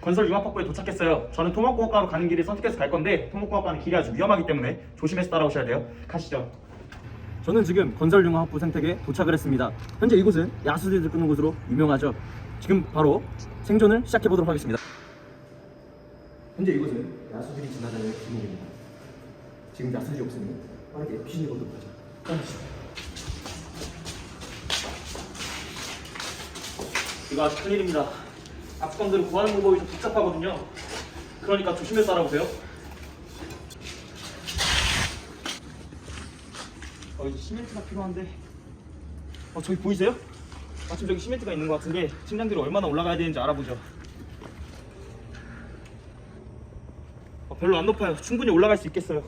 건설 융합학부에 도착했어요. 저는 토목공학과로 가는 길을 선택해서 갈 건데 토목공학과는 길이 아주 위험하기 때문에 조심해서 따라오셔야 돼요. 가시죠. 저는 지금 건설융합부 생태계에 도착을 했습니다. 현재 이곳은 야수들이 끄는 곳으로 유명하죠. 지금 바로 생존을 시작해 보도록 하겠습니다. 현재 이곳은 야수들이 지나다니는 길입니다. 지금 야수들이 없으니 빠르게 피신해 보도록 하죠. 이거 아주 큰일입니다. 악수범들은 구하는 방법이 좀 복잡하거든요. 그러니까 조심해서 따라오세요. 어, 이제 시멘트가 필요한데. 어, 저기 보이세요? 마침 저기 시멘트가 있는 것 같은데 침낭들이 얼마나 올라가야 되는지 알아보죠. 어, 별로 안 높아요. 충분히 올라갈 수 있겠어요.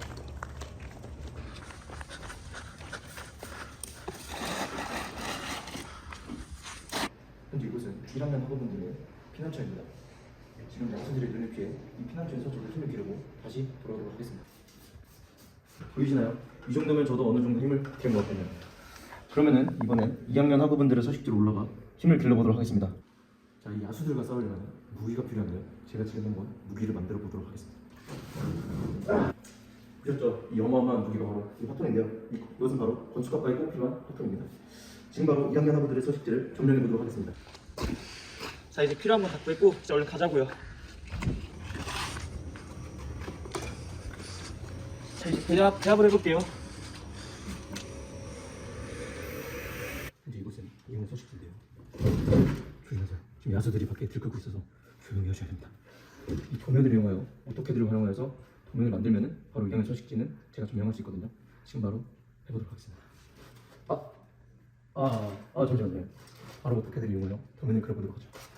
현재 이곳은 1학년 학우분들의 피난처입니다. 지금 야수들의 눈을 피해 이 피난처에서 저도 힘을 기르고 다시 돌아오도록 하겠습니다. 보이시나요? 이 정도면 저도 어느 정도 힘을 기른 것 같군요. 그러면은 이번엔 2학년 학우분들의 서식지로 올라가 힘을 길러보도록 하겠습니다. 자, 이 야수들과 싸우려면 무기가 필요한데요. 제가 지금 한번 무기를 만들어 보도록 하겠습니다. 보셨죠? 이 어마어마한 무기가 바로 이 화통인데요. 이- 이것은 바로 건축학과에 꼭 필요한 화통입니다. 지금 바로 2학년 학우들의 서식지를 점령해 보도록 하겠습니다. 자 이제 필요한 건다 구했고 이제 얼른 가자고요. 자 이제 대답 대답을 해볼게요. 현재 이곳은 이용 서식지인데요. 조심하세요. 지금 야수들이 밖에 들끓고 있어서 조용히 하셔야 됩니다. 이 도면을 이용하여 어떻게든 활용하여서 도면을 만들면은 바로 이용 서식지는 제가 점령할 수 있거든요. 지금 바로 해보도록 하겠습니다. 아, 아, 아 잠시만요. 바로 어떻게든 이용하여 도면을 그려보도록 하죠.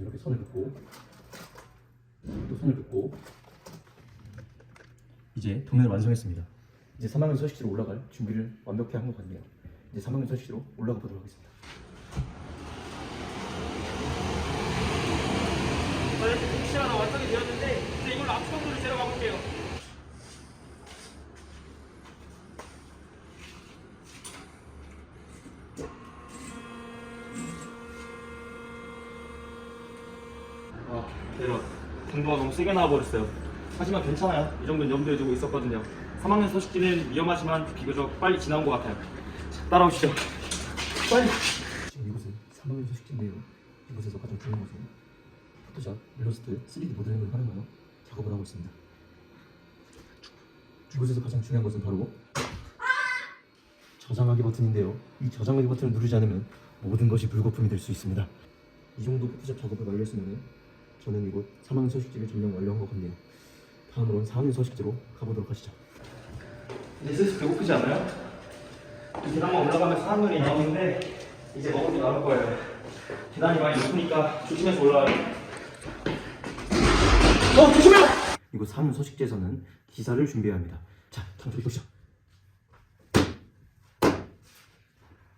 이렇게 선을 긋고 또 선을 긋고 이제 도면을 완성했습니다. 이제 3학년 서식지로 올라갈 준비를 완벽히 한 것 같네요. 이제 3학년 서식지로 올라가 보도록 하겠습니다. 저희 동시가 다 완성이 되었는데 이제 이걸로 앞수범들을 재러 가볼게요. 아 대박 공부가 너무 세게 나와버렸어요. 하지만 괜찮아요. 이 정도는 염두에 두고 있었거든요. 3학년 서식지는 위험하지만 비교적 빨리 지나온 것 같아요. 자, 따라오시죠. 빨리. 지금 이곳은 3학년 서식지인데요. 이곳에서 가장 중요한 것은 포토샵, 일러스트, 3D 모델링을 활용하여 작업을 하고 있습니다. 이곳에서 가장 중요한 것은 바로 저장하기 버튼인데요. 이 저장하기 버튼을 누르지 않으면 모든 것이 불거품이 될 수 있습니다. 이 정도 포토샵 작업을 완료했으면 저는 이곳 3학년 서식지를 점령 완료한 것 같네요. 다음으로는 4학년 서식지로 가보도록 하시죠. 이제 슬슬 배고프지 않아요? 이 계단만 올라가면 4학년이 나오는데 이제 먹을 게 나올 거예요. 계단이 많이 높으니까 조심해서 올라와요. 어 조심해요! 이곳 3년 서식지에서는 기사를 준비해야 합니다. 자, 장소리 보시죠.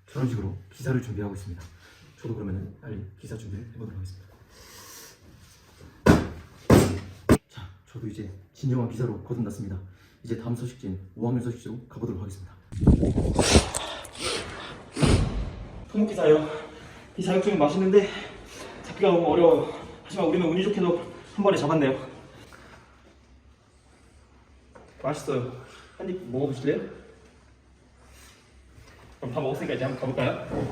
저런 식으로 기사를 준비하고 있습니다. 저도 그러면은 빨리 기사 준비를 해보도록 하겠습니다. 자, 저도 이제 진정한 기사로 거듭났습니다. 이제 다음 서식지인 5학년 서식지로 가보도록 하겠습니다. 토목 기사요. 이 자격증이 맛있는데 잡기가 너무 어려워요. 하지만 우리는 운이 좋게도 한 번에 잡았네요. 맛있어요. 한 입 먹어보실래요? 그럼 다 먹었으니까 이제 한번 가볼까요?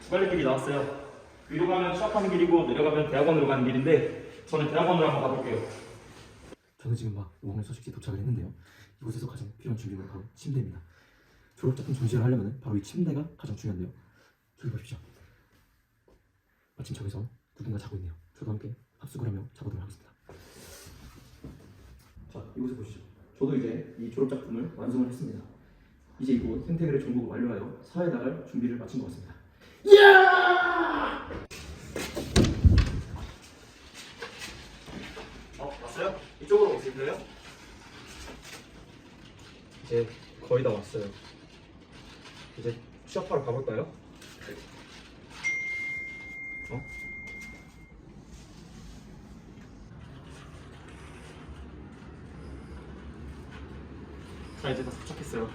두 갈래 길이 나왔어요. 위로 가면 취업하는 길이고 내려가면 대학원으로 가는 길인데 저는 대학원으로 한번 가볼게요. 저는 지금 막 5학년 서식지에 도착을 했는데요. 이곳에서 가장 필요한 준비물은 바로 침대입니다. 졸업작품 전시를 하려면 바로 이 침대가 가장 중요한데요. 저기 보십시오. 마침 저기서 누군가 자고 있네요. 저도 함께 합숙을 하며 자보도록 하겠습니다. 자, 이곳에 보시죠. 저도 이제 이 졸업작품을 완성을 했습니다. 이제 이곳 생태계를 전국을 완료하여 사회에 나갈 준비를 마친 것 같습니다. 어, 왔어요? 오실래요? 이제 거의 다 왔어요. 이제 취업하러 가볼까요? 어? 자 이제 다 도착했어요.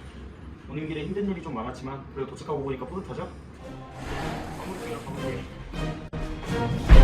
오는 길에 힘든 일이 좀 많았지만 그래도 도착하고 보니까 뿌듯하죠? 건물이에요 건물.